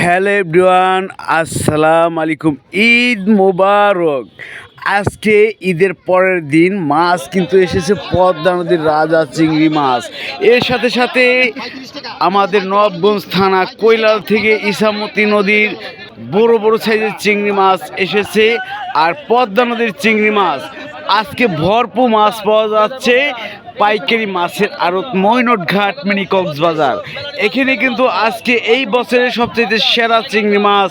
Hello everyone আসসালাম আলাইকুম। ঈদ মোবারক। আজকে ঈদের পরের দিন মাছ কিন্তু এসেছে পদ্মা নদীর রাজা চিংড়ি মাছ। এর সাথে সাথে আমাদের নবগঞ্জ থানা কৈলাল থেকে ইসামতি নদীর বড় বড় সাইজের চিংড়ি মাছ এসেছে আর পদ্মা নদীর চিংড়ি মাছ। আজকে ভরপুর মাছ পাওয়া যাচ্ছে। পাইকারি মাছের আড়ত ময়নট ঘাট মিনি কক্সবাজার। এখানে কিন্তু আজকে এই বছরের সবচেয়ে সেরা চিংড়ি মাছ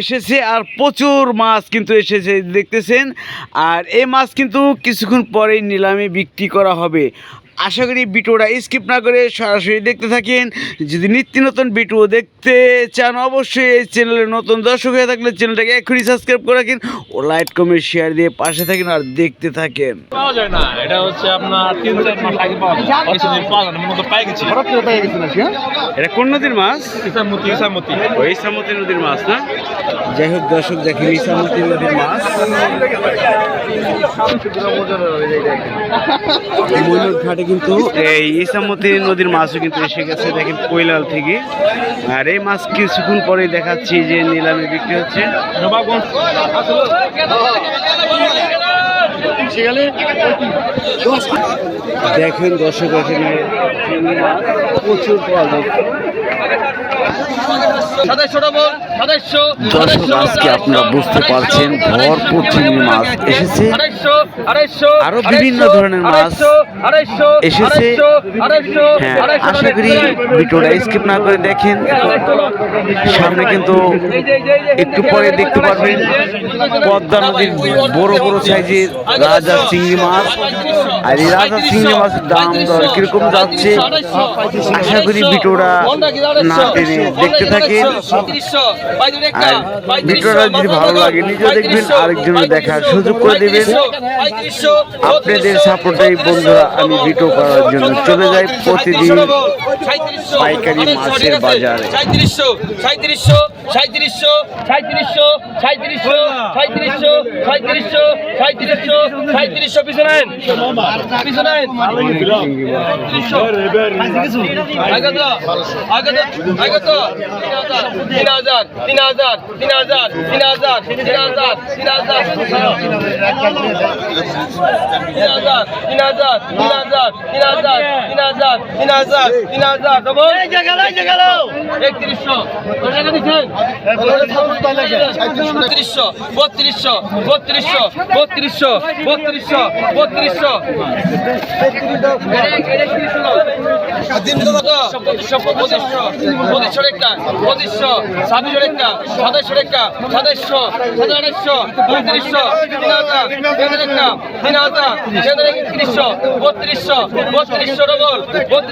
এসেছে আর প্রচুর মাছ কিন্তু এসেছে, দেখতেছেন? আর এই মাছ কিন্তু কিছুক্ষণ পরেই নিলামে বিক্রি করা হবে। আশা করি ভিডিওটা স্কিপ না করে সরাসরি দেখতে থাকেন। যদি নিত্য নতুন ভিডিও দেখতে চান অবশ্যই এই চ্যানেলে নতুন দর্শক হয়ে থাকলে চ্যানেলটাকে এখনই সাবস্ক্রাইব করে রাখেন ও লাইক কমেন্ট শেয়ার দিয়ে পাশে থাকেন আর দেখতে থাকেন। পাওয়া যায় না এটা হচ্ছে আপনার তিন চার মাস আগে পাওয়া যায়। কিছুদিন পাওয়া যায় না পাই গেছি। এটা কোন নদীর মাছ? ইসামতি ইসামতি। ওই ইসামতি নদীর মাছ না? যাই হোক দর্শক দেখেন ইসামতি নদীর মাছ। ঘাটে কিন্তু এই ইসামতি নদীর মাছও কিন্তু এসে গেছে দেখেন কৈলাল থেকে। আর এই মাছ কিছুক্ষণ পরে দেখাচ্ছি যে নিলামে বিক্রি হচ্ছে। দেখেন দর্শক এখানে প্রচুর পাওয়া দর্শক আজকে আপনারা বুঝতে পারছেন ভরপুর চিংড়ি মাছ এসেছে। আরও বিভিন্ন ধরনের মাছ এসেছে। হ্যাঁ আশা করি ভিডিওটা স্কিপ না করে দেখেন। সামনে কিন্তু একটু পরে দেখতে পারবেন পদ্মা নদীর বড় বড় সাইজের রাজা চিংড়ি মাছ। আর এই রাজা চিংড়ি মাছের দাম দর কীরকম যাচ্ছে? আশা করি ভিডিওটা না টেনে দেখতে থাকেন আর ভিডিওটা যদি ভালো লাগে নিজেও দেখবেন আরেকজনের দেখার সুযোগ করে দেবেন। আপনাদের সাপোর্টাই বন্ধুরা আমি ভিডিও করার জন্য চলে যাই প্রতিদিন পাইকারি মাছের বাজারে। সাঁত্রিশশো সাঁত্রিশশো সাঁত্রিশশো সাঁত্রিশশো সাঁত্রিশশো সাঁত্রিশশো সাঁত্রিশশো সাঁত্রিশশো সাঁত্রিশশো পিছনে পিছনে আগত আগত আগত তিন হাজার তিন হাজার তিন হাজার তিন হাজার তিন হাজার তিন হাজার তিন হাজার তিন হাজার তিন হাজার তিন হাজার তিন হাজার তিন হাজার তিন হাজার ডবল একত্রিশশো কত টাকা দিচ্ছেন বত্রিশশো বত্রিশশো বত্রিশশো বত্রিশশো বত্রিশশো বত্রিশশো পঁচিশশো একটা পঁচিশশো ছাব্বিশশো একটা সাতাইশশো একটা সাতাইশশো সাতাশ আঠাইশশো উনত্রিশশো তিন হাজার তিন হাজার একত্রিশশো বত্রিশশো বত্রিশশো ডবল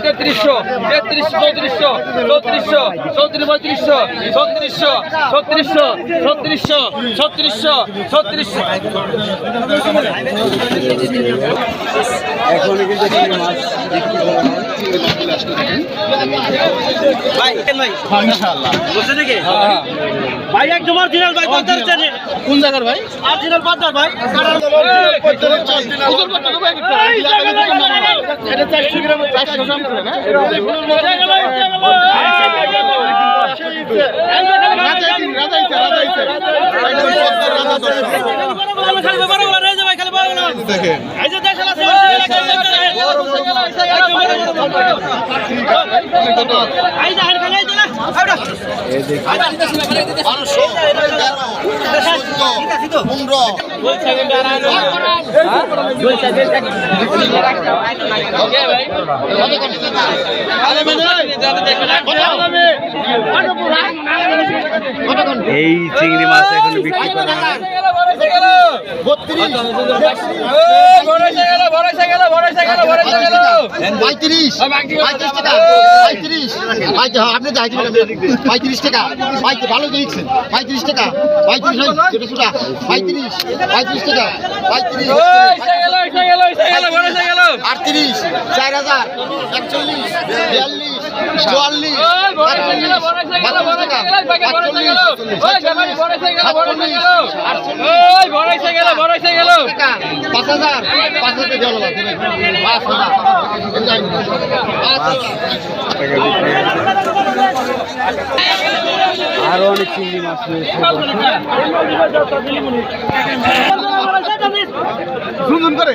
তেত্রিশশো তেত্রিশশো চৌত্রিশশো চৌত্রিশশো চৌত্রিশ পঁয়ত্রিশশো ছত্রিশশো ছত্রিশশো ছত্রিশশো ছত্রিশশো ছত্রিশশো। এখন কিন্তু মাছ বিক্রি করা চলে আসতে থাকেন ভাই একদম অরিজিনাল ভাই পাতার চেনে কোন জায়গার ভাই অরিজিনাল পাতার ভাই এটা 400 গ্রাম 400 গ্রাম করে না রাজা রাজা রাজা রাজা রাজা এই চিংড়ি মাছ এখন বিক্রি করা আপনি পঁয়ত্রিশ টাকা। পঁয়ত্রিশ ভালো দিয়েছেন পঁয়ত্রিশ টাকা। পঁয়ত্রিশ ছোটো ছোটা পঁয়ত্রিশ পঁয়ত্রিশ টাকা। পঁয়ত্রিশ। আটত্রিশ চার হাজার একচল্লিশ বিয়াল্লিশ। চুয়াল্লিশ আরও অনেক চিংড়ি মাছ রয়েছে করে।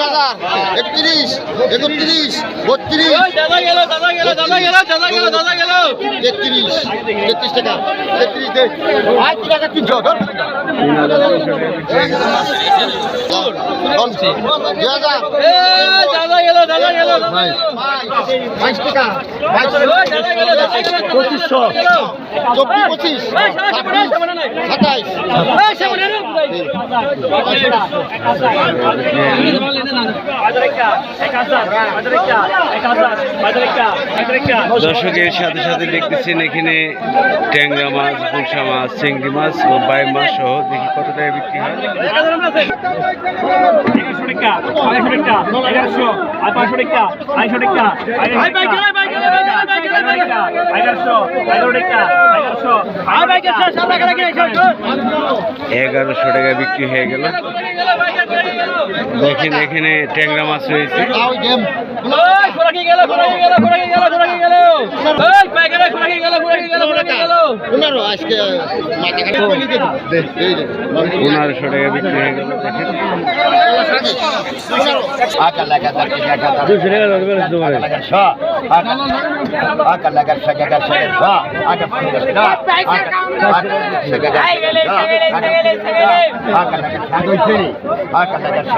হাজার একত্রিশ একত্রিশ বত্রিশ তেত্রিশ তেত্রিশ টাকা তেত্রিশ টাকা কিনছ পঁচিশশো চব্বিশ পঁচিশ সাতাইশ দর্শকের সাথে সাথে দেখতেছেন এখানে ট্যাংরা মাছ গুলশা মাছ, চিংড়ি মাছ ও বাই মাছ সহ দেখি কত টাকা বিক্রি হয়। এগারোশো টাকা বিক্রি হয়ে গেল। দেখেন এখানে ট্যাংরা মাছ রয়েছে আকাশ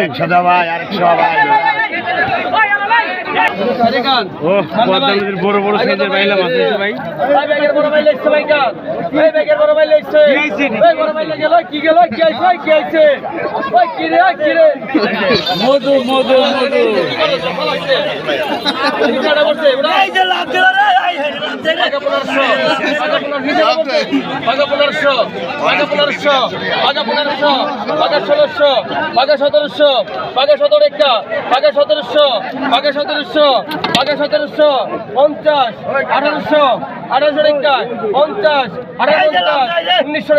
একশো দাবাই আরেকশো আবার ও পদ্মা নদীর বড় বড় সাইজের বাইলা মাছ আছে ভাই আছে ভাই। আছে ভাই বড় কি রে মধু মধু মধু। এই যে লাভ দিল রে এই আগে 1500 আগে 1500 আগে 1500 আগে 1600 আগে আগা সতেরোশো, পঞ্চাশ, আঠারোশো, আঠারোশো একটা, পঞ্চাশ, আঠারো পঞ্চাশ, উনিশশো।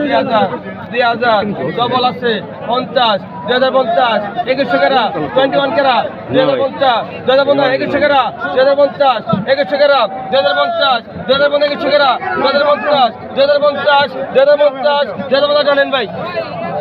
দুই হাজার, দুই হাজার, ডবল আছে, পঞ্চাশ, দুই হাজার পঞ্চাশ, একুশশো কেরা, টোয়েন্টি ওয়ান কেরা, দুই হাজার পঞ্চাশ, দুই হাজার পঞ্চাশ, একুশশো কেরা, দুই হাজার পঞ্চাশ, একুশশো কেরা, দুই হাজার পঞ্চাশ, দুই হাজার পঞ্চাশ, একুশশো কেরা, দুই হাজার পঞ্চাশ, দুই হাজার পঞ্চাশ, দুই হাজার পঞ্চাশ, দুই হাজার পঞ্চাশ জানেন ভাই মাছ এটা রেডি জানে এই বল কত? দেখেন পাকা জোয়াল পাঁচশো, মাছের সাথে পাকা পাঁচশো, পাকা পাঁচশো, পাকা পাঁচশো, পাকা পাঁচশো, পাকা পাঁচশো পঞ্চাশ, পাঁচশো পঞ্চাশ,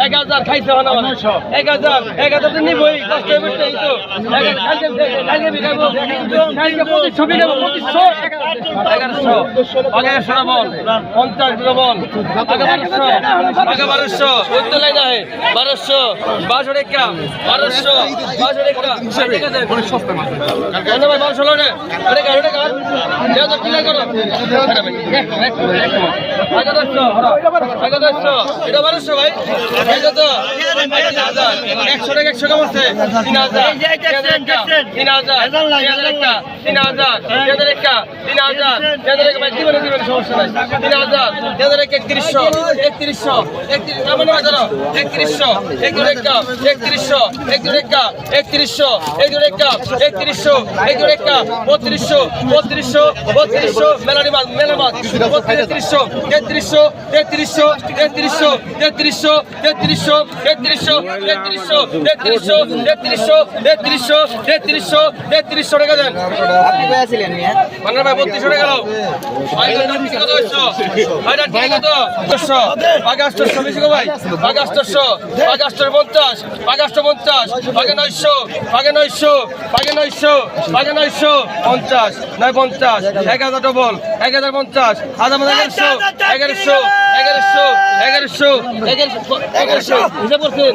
এক হাজার খাইছে এক হাজার একাদশ নিবই এগারোশো। এগারোশো পঞ্চাশ বল বারোশো আগে বারোশো উঠতে লাই যায় বারোশো বারোশো রেখা বারোশো তো কিনা এটা বারোশো ভাই। তো। হাজার। একশো টাকা একশো কম আছে। তিন হাজার। তিন হাজার তিন হাজার। হাজার একটা। তিন হাজার। তিন হাজার। একটা। ভাই দিবেন দিবেন সমস্যা নাই। তিন হাজার। তিন হাজার একটা একত্রিশশো। একত্রিশশো। একত্রিশশো। একদুর একটা একত্রিশশো। একদুর একটা একত্রিশশো। একদুর একটা একত্রিশশো। একদুর একটা বত্রিশশো। বত্রিশশো। বত্রিশশো। মেলানি মাছ মেলা। মাছ তেত্রিশশো তেত্রিশশো তেত্রিশশো তেত্রিশশো তেত্রিশশো তেত্রিশশো তেত্রিশশো তেত্রিশশো তেত্রিশশো তেত্রিশশো তেত্রিশশো তেত্রিশশো তেত্রিশশো টাকা দেন। পান্নার ভাই বত্রিশশো টাকা গেল কত হচ্ছে ভাইটা ঠিক কত আটশো আগে আটশো বেশি গো ভাই আগে আটশো আগে আটশো পঞ্চাশ আগে আটশো পঞ্চাশ আগে নয়শো আগে নয়শো আগে নয়শো আগে নয়শো পঞ্চাশ নয় পঞ্চাশ এক হাজার ডবল এক হাজার পঞ্চাশ হাজার এগারোশো এগারোশো এগারোশো এগারোশো এগারোশো এগারোশো। হিসাব করছেন?